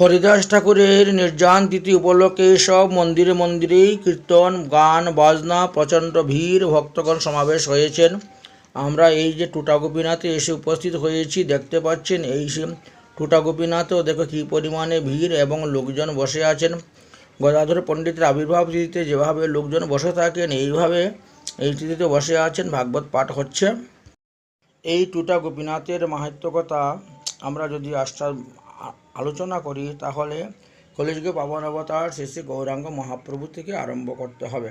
হরিদাস ঠাকুরের নির্যান তিথি উপলক্ষে সব মন্দিরে মন্দিরেই কীর্তন, গান, বাজনা, প্রচণ্ড ভিড়, ভক্তগণ সমাবেশ হয়েছেন। আমরা এই যে টুটা গোপীনাথে এসে উপস্থিত হয়েছি, দেখতে পাচ্ছেন এই সে টুটা গোপীনাথেও দেখো কী পরিমাণে ভিড় এবং লোকজন বসে আছেন। গদাধর পণ্ডিতের আবির্ভাব তিথিতে যেভাবে লোকজন বসে থাকেন, এইভাবে এই তিথিতে বসে আছেন, ভাগবত পাঠ হচ্ছে। এই টুটা গোপীনাথের মাহাত্ম কথা আমরা যদি আস্থা আ- আলোচনা করি, তাহলে কলেজকে পাবন অবতার শ্রী শ্রী গৌরাঙ্গ মহাপ্রভু থেকে আরম্ভ করতে হবে।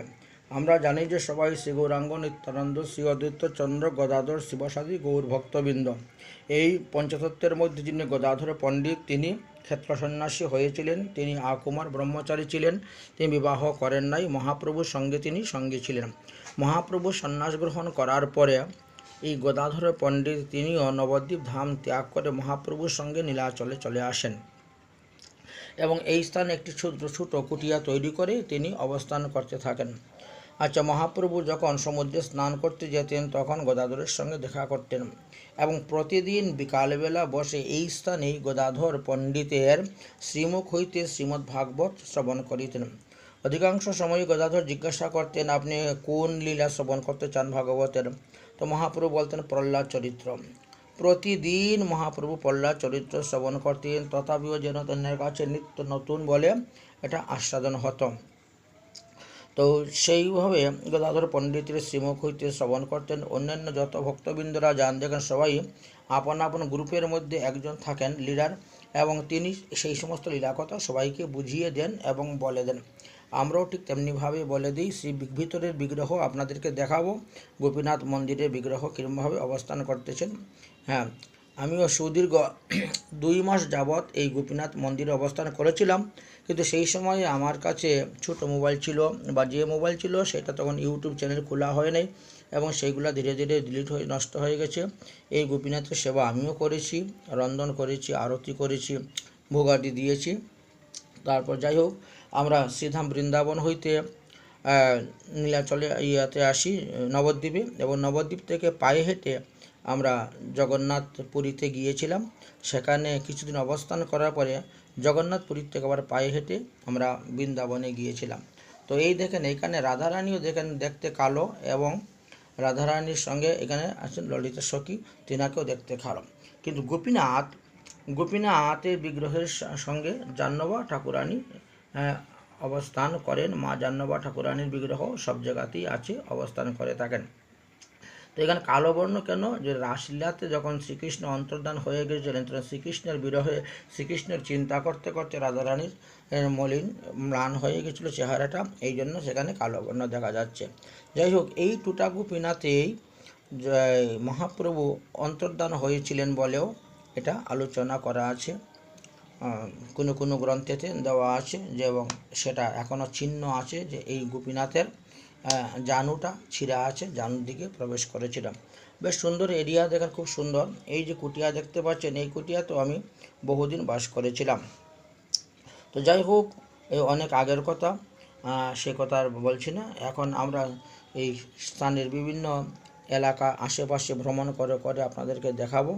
আমরা জানি যে সবাই শ্রী গৌরাঙ্গ নিত্যানন্দ, শ্রী অদ্বৈত চন্দ্র, গদাধর, শিবসাদী, গৌর ভক্তবৃন্দ। এই পঞ্চতত্ত্বের মধ্যে যিনি গদাধর পণ্ডিত, তিনি ক্ষেত্র সন্ন্যাসী হয়েছিলেন, তিনি আকুমার ব্রহ্মচারী ছিলেন, তিনি বিবাহ করেন নাই, মহাপ্রভুর সঙ্গে তিনি সঙ্গে ছিলেন। মহাপ্রভু সন্ন্যাস গ্রহণ করার পরে এই গদাধর পণ্ডিত তিনিও নবদ্বীপ ধাম ত্যাগ করে মহাপ্রভুর সঙ্গে নীলাচলে চলে আসেন। এবং এই স্থানে একটি ছোট ছোট কুটিয়া তৈরি করে তিনি অবস্থান করতে থাকেন। আচ্ছা মহাপ্রভু যখন সমুদ্রে স্নান করতে যেতেন, তখন গদাধরের সঙ্গে দেখা করতেন এবং প্রতিদিন বিকালবেলা বসে এই স্থানেই গদাধর পণ্ডিতের শ্রীমুখ হইতে শ্রীমদ্ ভাগবত শ্রবণ করিতেন। অধিকাংশ সময় গদাধর জিজ্ঞাসা করতেন, আপনি কোন লীলা শ্রবণ করতে চান ভাগবতের? তো মহাপ্রভু বলতেন, প্রহ্লাদ চরিত্র। প্রতিদিন মহাপ্রভু প্রহ্লাদ চরিত্র শ্রবণ করতেন, তথাপিও যেন অন্যের কাছে নিত্য নতুন বলে এটা আস্বাদন হতো। তো সেইভাবে গদাধর পণ্ডিতের শ্রীমুখ হইতে শ্রবণ করতেন। অন্যান্য যত ভক্তবৃন্দরা যান, দেখেন সবাই আপন আপন গ্রুপের মধ্যে একজন থাকেন লিডার এবং তিনি সেই সমস্ত লীলা কথা সবাইকে বুঝিয়ে দেন এবং বলে দেন। আমরাও ঠিক তেমনিভাবে বলে দিই শ্রী ভিতরের বিগ্রহ আপনাদেরকে দেখাবো। গোপীনাথ মন্দিরের বিগ্রহ কীরমভাবে অবস্থান করতেছেন। হ্যাঁ আমিও সুদীর্ঘ দুই মাস যাবৎ এই গোপীনাথ মন্দিরে অবস্থান করেছিলাম। কিন্তু সেই সময় আমার কাছে ছোট মোবাইল ছিল বা যে মোবাইল ছিল সেটা তখন ইউটিউব চ্যানেল খোলা হয় নাই এবং সেইগুলো ধীরে ধীরে ডিলিট হয়ে নষ্ট হয়ে গেছে। এই গোপীনাথের সেবা আমিও করেছি, রন্ধন করেছি, আরতি করেছি ভোগাদি দিয়েছি। তারপর যাই হোক আমরা শ্রীধাম বৃন্দাবন হইতে নীলাচলে ইয়াতে আসি, নবদ্বীপে। এবং নবদ্বীপ থেকে পায়ে হেঁটে আমরা জগন্নাথ পুরীতে গিয়েছিলাম। সেখানে কিছুদিন অবস্থান করার পরে জগন্নাথ পুরীর থেকে আবার পায়ে হেঁটে আমরা বৃন্দাবনে গিয়েছিলাম। তো এই দেখেন, এখানে রাধারানীও দেখেন দেখতে কালো এবং রাধারানীর সঙ্গে এখানে আছেন ললিতা সখী, তিনাকেও দেখতে কালো। কিন্তু গোপীনাথ, গোপীনাথের বিগ্রহের সঙ্গে জাহ্নবা ঠাকুরানী অবস্থান করেন মা জাহ্নবা ঠাকুরানীর বিগ্রহ, সব জায়গাতেই আছে, অবস্থান করে থাকেন। তো এখানে কালো বর্ণ কেন? যে রাসলীলাতে যখন শ্রীকৃষ্ণ অন্তর্ধান হয়ে গেছিলেন তখন শ্রীকৃষ্ণের বিরহে, শ্রীকৃষ্ণের চিন্তা করতে করতে রাধারানীর, এর মলিন ম্লান হয়ে গেছিল চেহারাটা, এই জন্য সেখানে কালো বর্ণ দেখা যাচ্ছে। যাই হোক, এই টুটাকু পিনাতেই মহাপ্রভু অন্তর্ধান হয়েছিলেন বলেও এটা আলোচনা করা আছে। কোনো কোনো গ্রন্থেতে দেওয়া আছে যে এবং সেটা এখনও চিহ্ন আছে যে এই গোপীনাথের জানুটা ছিঁড়া আছে, জানুর দিকে প্রবেশ করেছিলাম। বেশ সুন্দর এরিয়া দেখার খুব সুন্দর। এই যে কুটিয়া দেখতে পাচ্ছেন, এই কুটিয়া তো আমি বহুদিন বাস করেছিলাম। তো যাই হোক এই অনেক আগের কথা সে কথা আর বলছি না। এখন আমরা এই স্থানের বিভিন্ন এলাকা আশেপাশে ভ্রমণ করে করে আপনাদেরকে দেখাবো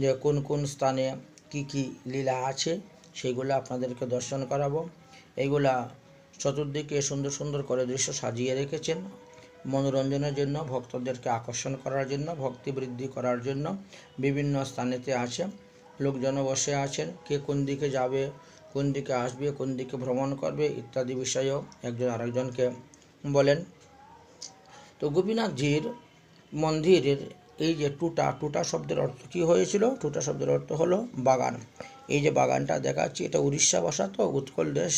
যে কোন কোন স্থানে কি কি লীলা আছে সেগুলো আপনাদেরকে দর্শন করাবো। এইগুলা চতুর্দিকে সুন্দর সুন্দর করে দৃশ্য সাজিয়ে রেখেছেন। মনোরঞ্জনের জন্য, ভক্তদেরকে আকর্ষণ করার জন্য, ভক্তি বৃদ্ধি করার জন্য বিভিন্ন স্থানেতে আছে। লোকজনও বসে আছেন, কে কোন দিকে যাবে, কোন দিকে আসবে, কোন দিকে ভ্রমণ করবে ইত্যাদি বিষয়েও একজন আরেকজনকে বলেন। তো গোপীনাথজির মন্দিরের এই যে টুটা টুটা শব্দের অর্থ কী হয়েছিল? টুটা শব্দের অর্থ হলো বাগান। এই যে বাগানটা দেখাচ্ছি, এটা উড়িষ্যা ভাষা তো, উৎকল দেশ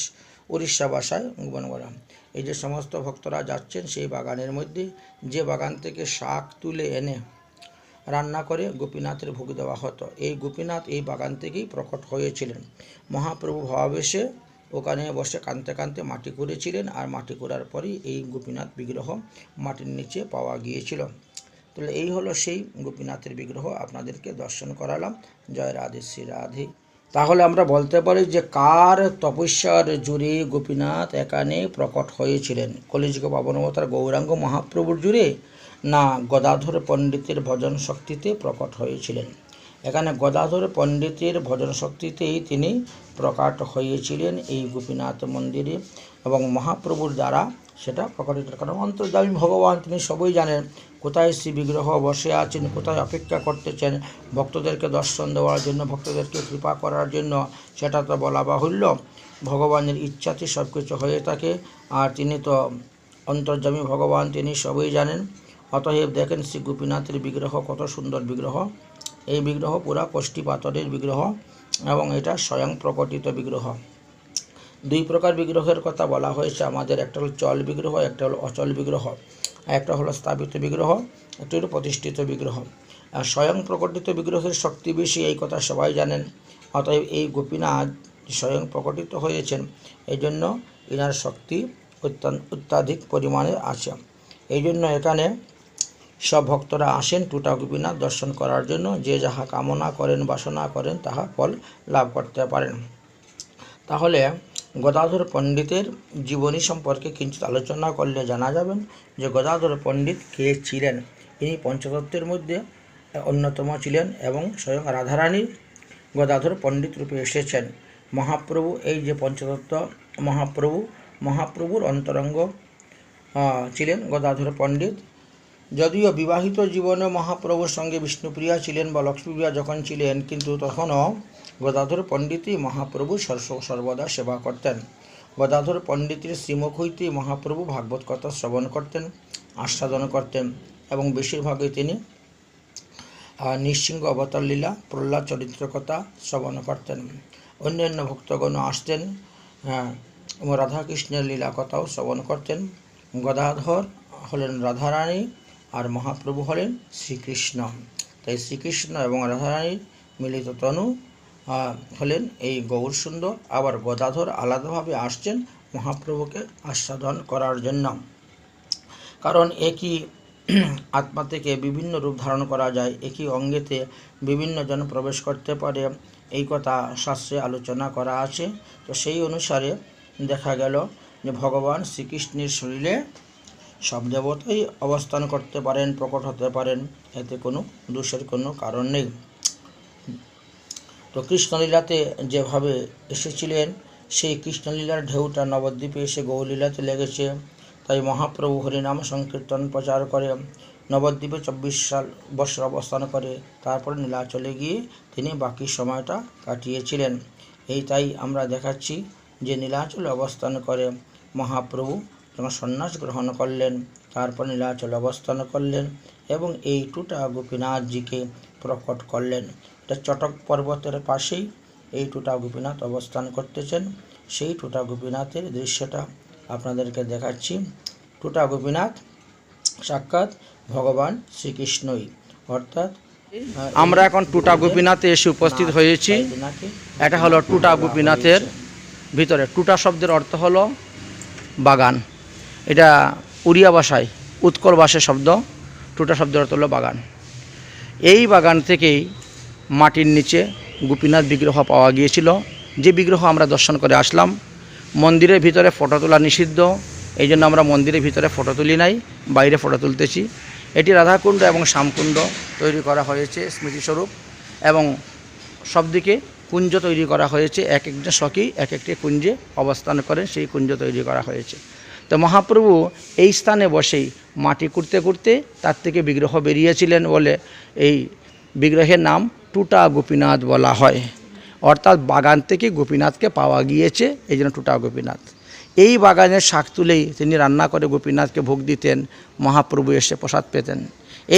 উড়িষ্যা ভাষায় বন করা। এই যে সমস্ত ভক্তরা যাচ্ছেন সেই বাগানের মধ্যে, যে বাগান থেকে শাক তুলে এনে রান্না করে গোপীনাথের ভোগ দেওয়া হতো। এই গোপীনাথ এই বাগান থেকেই প্রকট হয়েছিলেন। মহাপ্রভু ভাবাবেশে ওখানে বসে কাঁদতে কাঁদতে মাটি করেছিলেন আর মাটি করার পরেই এই গোপীনাথ বিগ্রহ মাটির নিচে পাওয়া গিয়েছিল। তাহলে এই হলো সেই গোপীনাথের বিগ্রহ, আপনাদেরকে দর্শন করালাম। জয় রাধে শ্রী রাধে। তাহলে আমরা বলতে পারি যে কার তপস্যার জুড়ে গোপীনাথ এখানে প্রকট হয়েছিলেন? কলিযুগ পাবনবতার গৌরাঙ্গ মহাপ্রভুর জুড়ে না গদাধর পণ্ডিতের ভজন শক্তিতে প্রকট হয়েছিলেন? এখানে গদাধর পণ্ডিতের ভজন শক্তিতেই তিনি প্রকাট হয়েছিলেন এই গোপীনাথ মন্দিরে এবং মহাপ্রভুর দ্বারা সেটা প্রকাশিত কারণ অন্তর্যামী ভগবান, তিনি সবই জানেন কোথায় শ্রী বিগ্রহ বসে আছেন, কোথায় অপেক্ষা করতেছেন ভক্তদেরকে দর্শন দেওয়ার জন্য, ভক্তদেরকে কৃপা করার জন্য, সেটা তো বলা বাহুল্য। ভগবানের ইচ্ছাতে সব কিছু হয়ে থাকে। আর তিনি তো অন্তর্যামী ভগবান, তিনি সবই জানেন। অতএব দেখেন শ্রী গোপীনাথের বিগ্রহ কত সুন্দর বিগ্রহ। এই বিগ্রহ পুরা কোষ্ঠী পাথরের বিগ্রহ এবং এটা স্বয়ং প্রকটিত বিগ্রহ। দুই প্রকার বিগ্রহের কথা বলা হয়েছে। আমাদের একটা হলো চল বিগ্রহ, একটা হলো অচল বিগ্রহ একটা হলো স্থাপিত বিগ্রহ, একটা হলো প্রতিষ্ঠিত বিগ্রহ। স্বয়ং প্রকটিত বিগ্রহের শক্তি বেশি, এই কথা সবাই জানেন। অতএব এই গোপীনাথ স্বয়ং প্রকটিত হয়েছেন এই জন্য এনার শক্তি অত্যাধিক পরিমাণে আছে। এই জন্য এখানে সব ভক্তরা আসেন টুটা গোপীনাথ দর্শন করার জন্য। যে যাহা কামনা করেন, বাসনা করেন, তাহা ফল লাভ করতে পারেন। তাহলে গদাধর পণ্ডিতের জীবনী সম্পর্কে কিঞ্চিত আলোচনা করলে জানা যাবেন যে গদাধর পণ্ডিত কে ছিলেন। ইনি পঞ্চতত্ত্বের মধ্যে অন্যতম ছিলেন এবং স্বয়ং রাধারানী গদাধর পণ্ডিত রূপে এসেছেন। মহাপ্রভু, এই যে পঞ্চতত্ত্ব মহাপ্রভু, মহাপ্রভুর অন্তরঙ্গ ছিলেন গদাধর পণ্ডিত। যদিও বিবাহিত জীবনে মহাপ্রভুর সঙ্গে বিষ্ণুপ্রিয়া ছিলেন বা লক্ষ্মীপ্রিয়া যখন ছিলেন কিন্তু তখনও গদাধর পণ্ডিতই মহাপ্রভু সর্বদা সেবা করতেন। গদাধর পণ্ডিতের শ্রীমুখ হইতে মহাপ্রভু ভাগবত কথা শ্রবণ করতেন আস্বাদন করতেন এবং বেশিরভাগই তিনি নৃসিংহ অবতার লীলা প্রহ্লাদ চরিত্র কথা শ্রবণ করতেন। অন্যান্য ভক্তগণ আসতেন হ্যাঁ, রাধাকৃষ্ণের লীলা কথাও শ্রবণ করতেন। গদাধর হলেন রাধারানী আর মহাপ্রভু হলেন শ্রীকৃষ্ণ। তাই শ্রীকৃষ্ণ এবং রাধারানীর মিলিত তনু হলেন এই গৌর সুন্দর, আবার গদাধর আলাদাভাবে আসছেন মহাপ্রভুকে আস্বাদন করার জন্য। কারণ একই আত্মা থেকে বিভিন্ন রূপ ধারণ করা যায়, একই অঙ্গেতে বিভিন্ন জন প্রবেশ করতে পারে, এই কথা শাস্ত্রে আলোচনা করা আছে। তো সেই অনুসারে দেখা গেল যে ভগবান শ্রীকৃষ্ণের শরীরে সব দেবতাই অবস্থান করতে পারেন, প্রকট হতে পারেন। এতে কোনো দোষের কোনো কারণ নেই। তো কৃষ্ণলীলাতে যেভাবে এসেছিলেন, সেই কৃষ্ণলীলার ঢেউটা নবদ্বীপে এসে গৌলীলাতে লেগেছে। তাই মহাপ্রভু হরিনাম সংকীর্তন প্রচার করে, নবদ্বীপে চব্বিশ সাল বছর অবস্থান করে, তারপরে নীলাচলে গিয়ে তিনি বাকি সময়টা কাটিয়েছিলেন। এই তাই আমরা দেখাচ্ছি যে নীলাচলে অবস্থান করে মহাপ্রভু যখন সন্ন্যাস গ্রহণ করলেন তারপর নীলাচল অবস্থান করলেন এবং এই টুটা গোপীনাথজিকে প্রকট করলেন। এটা চটক পর্বতের পাশেই এই টুটা গোপীনাথ অবস্থান করতেছেন। সেই টুটা গোপীনাথের দৃশ্যটা আপনাদেরকে দেখাচ্ছি। টুটা গোপীনাথ সাক্ষাৎ ভগবান শ্রীকৃষ্ণই। অর্থাৎ আমরা এখন টুটা গোপীনাথে এসে উপস্থিত হয়েছি। এটা হলো টুটা গোপীনাথের ভিতরে। টুটা শব্দের অর্থ হলো বাগান। এটা উড়িয়া ভাষায় উৎকল ভাষার শব্দ, টুটা শব্দের অর্থ হলো বাগান। এই বাগান থেকেই মাটির নিচে গোপীনাথ বিগ্রহ পাওয়া গিয়েছিল। যে বিগ্রহ আমরা দর্শন করে আসলাম, মন্দিরের ভিতরে ফটো তোলা নিষিদ্ধ। এই জন্য আমরা মন্দিরের ভিতরে ফটো তুলি নাই, বাইরে ফটো তুলতেছি। এটি রাধাকুণ্ড এবং শ্যামকুণ্ড তৈরি করা হয়েছে স্মৃতিস্বরূপ এবং সবদিকে কুঞ্জ তৈরি করা হয়েছে। এক একটা সখী, এক একটি কুঞ্জে অবস্থান করেন, সেই কুঞ্জ তৈরি করা হয়েছে। তো মহাপ্রভু এই স্থানে বসেই মাটি কুড়তে কুড়তে তার থেকে বিগ্রহ বেরিয়েছিলেন বলে এই বিগ্রহের নাম টুটা গোপীনাথ বলা হয়। অর্থাৎ বাগান থেকে গোপীনাথকে পাওয়া গিয়েছে, এই জন্য টুটা গোপীনাথ। এই বাগানের শাক তুলেই তিনি রান্না করে গোপীনাথকে ভোগ দিতেন, মহাপ্রভু এসে প্রসাদ পেতেন।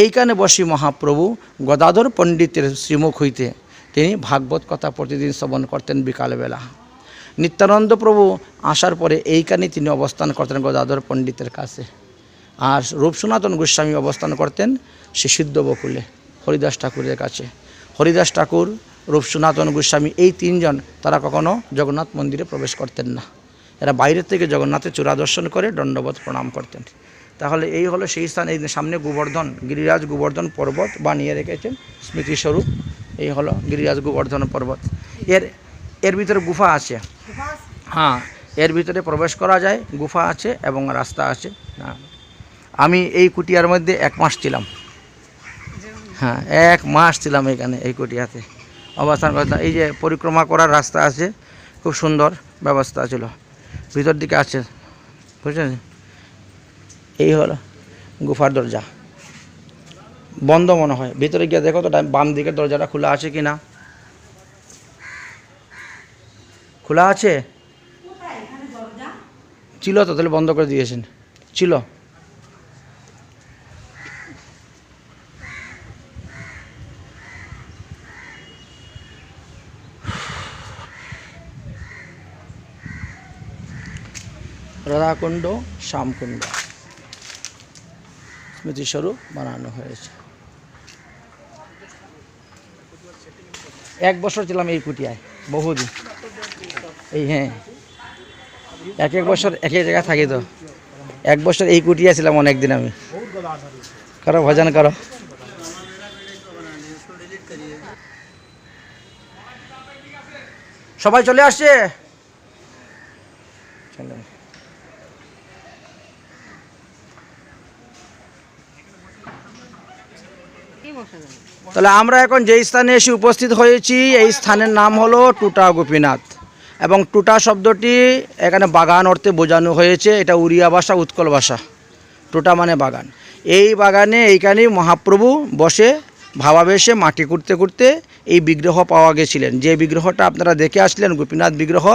এইখানে বসি মহাপ্রভু গদাধর পণ্ডিতের শ্রীমুখ হইতে তিনি ভাগবত কথা প্রতিদিন শ্রবণ করতেন বিকালবেলা। নিত্যানন্দ প্রভু আসার পরে এইখানে তিনি অবস্থান করতেন গদাধর পণ্ডিতের কাছে। আর রূপ সনাতন গোস্বামী অবস্থান করতেন শ্রী সিদ্ধ বকুলে, হরিদাস ঠাকুরের কাছে। হরিদাস ঠাকুর রূপ সনাতন গোস্বামী এই তিনজন তারা কখনো জগন্নাথ মন্দিরে প্রবেশ করতেন না। এরা বাইরের থেকে জগন্নাথের চূড়া দর্শন করে দণ্ডবোধ প্রণাম করতেন। তাহলে এই হলো সেই স্থান, এই সামনে গোবর্ধন, গিরিরাজ গোবর্ধন পর্বত বানিয়ে রেখেছেন স্মৃতিস্বরূপ। এই হলো গিরিরাজ গোবর্ধন পর্বত। এর এর ভিতরে গুফা আছে। হ্যাঁ এর ভিতরে প্রবেশ করা যায়, গুফা আছে এবং রাস্তা আছে। হ্যাঁ। আমি এই কুটিয়ার মধ্যে এক মাস ছিলাম। হ্যাঁ এক মাস ছিলাম এখানে, এই কুটিয়াতে। অবস্থান করতাম। এই যে পরিক্রমা করার রাস্তা আছে, খুব সুন্দর ব্যবস্থা ছিল। ভিতর দিকে আছে, বুঝলেন? এই হলো গুফার দরজা। বন্ধ মনে হয়। ভিতরে গিয়ে দেখো তো বাম দিকের দরজাটা খোলা আছে কি না খোলা আছে? ছিল তো, তাহলে বন্ধ করে দিয়েছেন। ছিল। রাধাকুণ্ড, শ্যামকুণ্ড। স্মৃতিস্বরূপ বানানো হয়েছে। এক বছর ছিলাম এই কুটিয়ায়, বহুদিন। এই হ্যাঁ। এক এক বছর এক এক জায়গায় থাকি তো। এক বছর এই কুটিয়া ছিলাম অনেকদিন আমি। করো, ভজন করো। সবাই চলে আসছে? তাহলে আমরা এখন যেই স্থানে এসে উপস্থিত হয়েছি, এই স্থানের নাম হলো টুটা গোপীনাথ। এবং টুটা শব্দটি এখানে বাগান অর্থে বোঝানো হয়েছে, এটা উড়িয়া ভাষা, উৎকল ভাষা। টুটা মানে বাগান। এই বাগানে এইখানেই মহাপ্রভু বসে, ভাবাবেশে মাটি করতে করতে এই বিগ্রহ পাওয়া গেছিলেন। যে বিগ্রহটা আপনারা দেখে আসলেন, গোপীনাথ বিগ্রহ,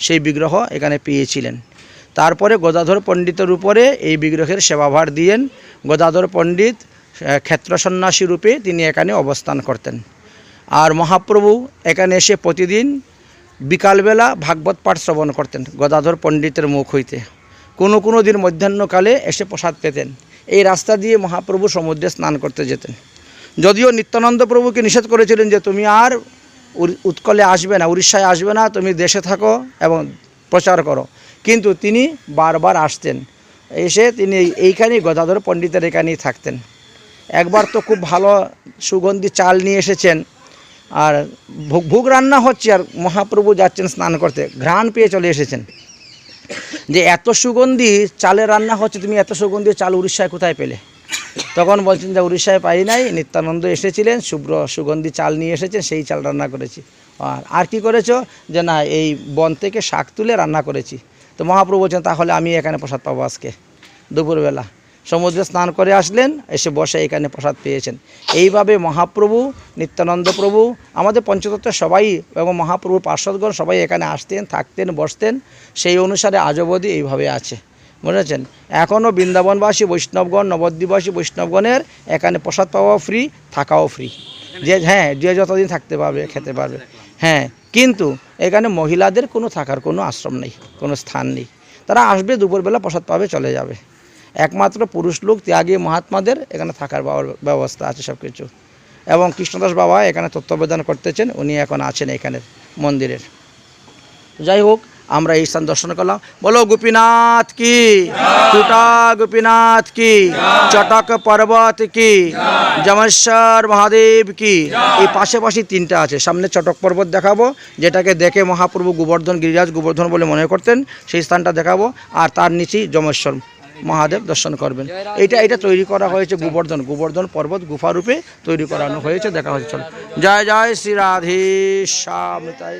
সেই বিগ্রহ এখানে পেয়েছিলেন। তারপরে গদাধর পণ্ডিতের উপরে এই বিগ্রহের সেবাভার দিয়েন। গদাধর পণ্ডিত ক্ষেত্র সন্ন্যাসী রূপে তিনি এখানে অবস্থান করতেন। আর মহাপ্রভু এখানে এসে প্রতিদিন বিকালবেলা ভাগবত পাঠ শ্রবণ করতেন, গদাধর পণ্ডিতের মুখ হইতে। কোনো কোনো দিন মধ্যাহ্নকালে এসে প্রসাদ পেতেন। এই রাস্তা দিয়ে মহাপ্রভু সমুদ্রে স্নান করতে যেতেন। যদিও নিত্যানন্দ প্রভুকে নিষেধ করেছিলেন যে, তুমি আর উৎকলে আসবে না, উড়িষ্যায় আসবে না, তুমি দেশে থাকো এবং প্রচার করো। কিন্তু তিনি বারবার আসতেন। এসে তিনি এইখানেই গদাধর পণ্ডিতের এখানেই থাকতেন। একবার তো খুব ভালো সুগন্ধি চাল নিয়ে এসেছেন আর ভোগ ভোগ রান্না হচ্ছে আর মহাপ্রভু যাচ্ছেন স্নান করতে। ঘ্রাণ পেয়ে চলে এসেছেন। যে এত সুগন্ধি চালে রান্না হচ্ছে, তুমি এত সুগন্ধি, চাল উড়িষ্যায় কোথায় পেলে? তখন বলছেন যে উড়িষ্যায় পাই নাই, নিত্যানন্দ এসেছিলেন, শুভ্র সুগন্ধি চাল নিয়ে এসেছেন, সেই চাল রান্না করেছি। আর আর কি করেছ? যে না, এই বন থেকে শাক তুলে রান্না করেছি। তো মহাপ্রভু বলছেন, তাহলে আমি এখানে প্রসাদ পাবো আজকে, দুপুরবেলা। সমুদ্রে স্নান করে আসলেন, এসে বসে এখানে প্রসাদ পেয়েছেন। এইভাবে মহাপ্রভু, নিত্যানন্দ প্রভু, আমাদের পঞ্চতত্ত্বের সবাই এবং মহাপ্রভুর পার্শ্বদগণ সবাই এখানে আসতেন, থাকতেন, বসতেন। সেই অনুসারে আজ অবধি এইভাবে আছে। বুঝেছেন এখনও বৃন্দাবনবাসী, বৈষ্ণবগণ, নবদ্বীপবাসী, বৈষ্ণবগণের এখানে প্রসাদ পাওয়াও ফ্রি থাকাও ফ্রি যে হ্যাঁ যে যতদিন থাকতে পারবে, খেতে পারবে। হ্যাঁ কিন্তু এখানে মহিলাদের কোনো থাকার কোনো আশ্রম নেই, কোনো স্থান নেই। তারা আসবে, দুপুরবেলা প্রসাদ পাবে, চলে যাবে। একমাত্র পুরুষ লোক ত্যাগী মহাত্মাদের এখানে থাকার ব্যবস্থা আছে সব কিছু এবং কৃষ্ণদাস বাবা এখানে তত্ত্বাবধান করতেছেন, উনি এখন আছেন এখানের মন্দিরের। যাই হোক, আমরা এই স্থান দর্শন করলাম। বলো গোপীনাথ কি? টুটা গোপীনাথ কি? চটক পর্বত কি? জমেশ্বর মহাদেব কি? এই পাশে পাশে তিনটা আছে। সামনে চটক পর্বত দেখাবো, যেটাকে দেখে মহাপ্রভু গোবর্ধন গিরিরাজ গোবর্ধন বলে মনে করতেন, সেই স্থানটা দেখাবো। আর তার নিচেই জমেশ্বর মহাদেব দর্শন করবেন। এটা এটা তৈরি করা হয়েছে গোবর্ধন। গোবর্ধন পর্বত গুফারূপে তৈরি করানো হয়েছে, দেখা হচ্ছে। চলো জয় জয় শ্রী রাধে শ্যাম তাই